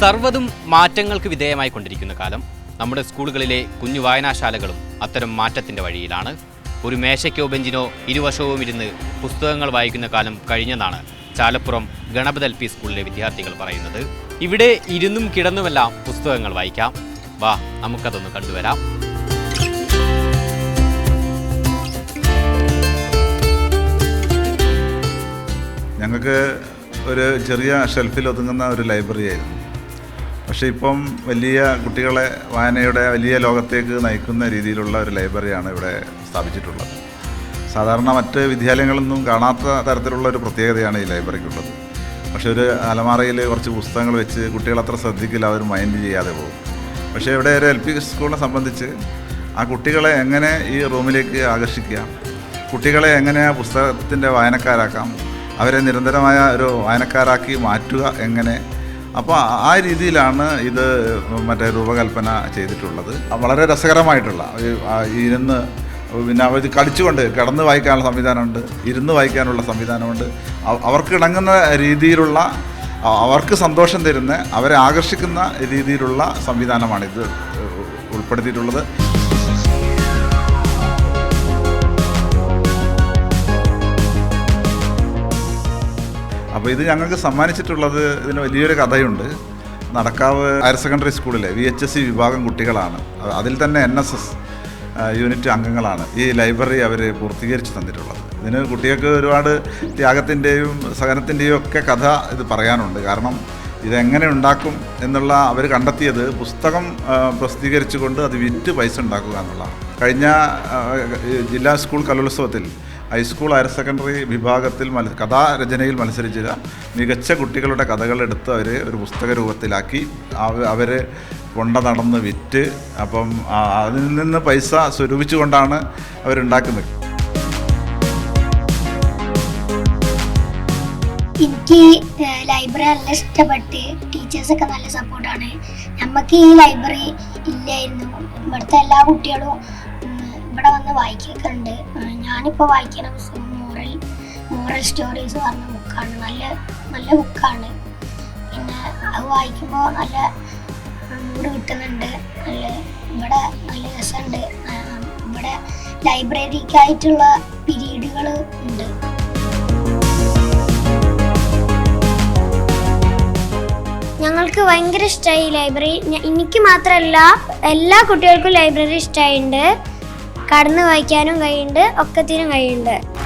സർവതും മാറ്റങ്ങൾക്ക് വിധേയമായി കൊണ്ടിരിക്കുന്ന കാലം നമ്മുടെ സ്കൂളുകളിലെ കുഞ്ഞു വായനാശാലകളും അത്തരം മാറ്റത്തിന്റെ വഴിയിലാണ്. ഒരു മേശയ്ക്കോ ബെഞ്ചിനോ ഇരുവശവും ഇരുന്ന് പുസ്തകങ്ങൾ വായിക്കുന്ന കാലം കഴിഞ്ഞെന്നാണ് ചാലപ്പുറം ഗണപത് എൽ പി സ്കൂളിലെ വിദ്യാർത്ഥികൾ പറയുന്നത്. ഇവിടെ ഇരുന്നും കിടന്നുമെല്ലാം പുസ്തകങ്ങൾ വായിക്കാം. വാ നമുക്കതൊന്ന് കണ്ടുവരാം. ഞങ്ങൾക്ക് ഒരു ചെറിയ ഷെൽഫിൽ ഒതുങ്ങുന്ന ഒരു ലൈബ്രറി ആയിരുന്നു. പക്ഷേ ഇപ്പം വലിയ കുട്ടികളെ വായനയുടെ വലിയ ലോകത്തേക്ക് നയിക്കുന്ന രീതിയിലുള്ള ഒരു ലൈബ്രറിയാണ് ഇവിടെ സ്ഥാപിച്ചിട്ടുള്ളത്. സാധാരണ മറ്റ് വിദ്യാലയങ്ങളൊന്നും കാണാത്ത തരത്തിലുള്ള ഒരു പ്രത്യേകതയാണ് ഈ ലൈബ്രറിക്കുള്ളത്. പക്ഷേ ഒരു അലമാറയിൽ കുറച്ച് പുസ്തകങ്ങൾ വെച്ച് കുട്ടികൾ അത്ര ശ്രദ്ധിക്കില്ല അവർ മൈൻഡ് ചെയ്യാതെ പോകും. പക്ഷേ ഇവിടെ ഒരു എൽ പി സ്കൂളിനെ സംബന്ധിച്ച് ആ കുട്ടികളെ എങ്ങനെ ഈ റൂമിലേക്ക് ആകർഷിക്കുക കുട്ടികളെ എങ്ങനെ ആ പുസ്തകത്തിന്റെ വായനക്കാരാക്കാം? അവരെ നിരന്തരമായ ഒരു വായനക്കാരാക്കി മാറ്റുക എങ്ങനെ? അപ്പോൾ ആ രീതിയിലാണ് ഇത് മറ്റേ രൂപകൽപ്പന ചെയ്തിട്ടുള്ളത്. വളരെ രസകരമായിട്ടുള്ള ഇരുന്ന് പിന്നെ അവർ കളിച്ചുകൊണ്ട് കിടന്ന് വായിക്കാനുള്ള സംവിധാനമുണ്ട് ഇരുന്ന് വായിക്കാനുള്ള സംവിധാനമുണ്ട്. അവർക്ക് ഇണങ്ങുന്ന രീതിയിലുള്ള അവർക്ക് സന്തോഷം തരുന്ന അവരെ ആകർഷിക്കുന്ന രീതിയിലുള്ള സംവിധാനമാണിത് ഉൾപ്പെടുത്തിയിട്ടുള്ളത്. അപ്പോൾ ഇത് ഞങ്ങൾക്ക് സമ്മാനിച്ചിട്ടുള്ളത് ഇതിന് വലിയൊരു കഥയുണ്ട്. നടക്കാവ് ഹയർ സെക്കൻഡറി സ്കൂളിലെ വി എച്ച് എസ് സി വിഭാഗം കുട്ടികളാണ്. അതിൽ തന്നെ എൻ എസ് എസ് യൂണിറ്റ് അംഗങ്ങളാണ് ഈ ലൈബ്രറി അവർ പൂർത്തീകരിച്ച് തന്നിട്ടുള്ളത്. ഇതിന് കുട്ടികൾക്ക് ഒരുപാട് ത്യാഗത്തിന്റെയും സഹനത്തിന്റെയും ഒക്കെ കഥ ഇത് പറയാനുണ്ട്. കാരണം ഇതെങ്ങനെ ഉണ്ടാക്കും എന്നുള്ള അവർ കണ്ടെത്തിയത് പുസ്തകം പ്രസിദ്ധീകരിച്ചു പ്രസിദ്ധീകരിച്ചുകൊണ്ട് അത് വിറ്റ് പൈസ ഉണ്ടാക്കുക എന്നുള്ളതാണ്. കഴിഞ്ഞ ജില്ലാ സ്കൂൾ കലോത്സവത്തിൽ ഹൈസ്കൂൾ ഹയർ സെക്കൻഡറി വിഭാഗത്തിൽ മത്സ കഥാരചനയിൽ മത്സരിച്ച മികച്ച കുട്ടികളുടെ കഥകളെടുത്ത് അവർ ഒരു പുസ്തക രൂപത്തിലാക്കി. അവർ കൊണ്ട നടന്ന് വിറ്റ് അപ്പം അതിൽ നിന്ന് പൈസ സ്വരൂപിച്ചുകൊണ്ടാണ് അവരുണ്ടാക്കുന്നത്. എനിക്ക് ലൈബ്രറി നല്ല ഇഷ്ടപ്പെട്ട് ടീച്ചേഴ്സൊക്കെ നല്ല സപ്പോർട്ടാണ് നമുക്ക് ഈ ലൈബ്രറി ഇല്ലായിരുന്നു. ഇവിടുത്തെ എല്ലാ കുട്ടികളും ഇവിടെ വന്ന് വായിക്കൊക്കെ ഉണ്ട് ഞാനിപ്പോൾ വായിക്കുന്ന പുസ്തകം മോറൽ മോറൽ സ്റ്റോറീസ് പറഞ്ഞ ബുക്കാണ് നല്ല നല്ല ബുക്കാണ് പിന്നെ അത് വായിക്കുമ്പോൾ നല്ല മൂട് കിട്ടുന്നുണ്ട്. നല്ല ഇവിടെ നല്ല രസമുണ്ട്. ഇവിടെ ലൈബ്രറിക്കായിട്ടുള്ള പിരീഡുകൾ ഉണ്ട്. ഞങ്ങൾക്ക് ഭയങ്കര ഇഷ്ടമായി ലൈബ്രറി എനിക്ക് മാത്രമല്ല എല്ലാ കുട്ടികൾക്കും ലൈബ്രറി ഇഷ്ടമായിട്ടുണ്ട് കടന്ന് വായിക്കാനും കഴിയുന്നുണ്ട് ഒക്കത്തിനും കഴിയുന്നുണ്ട്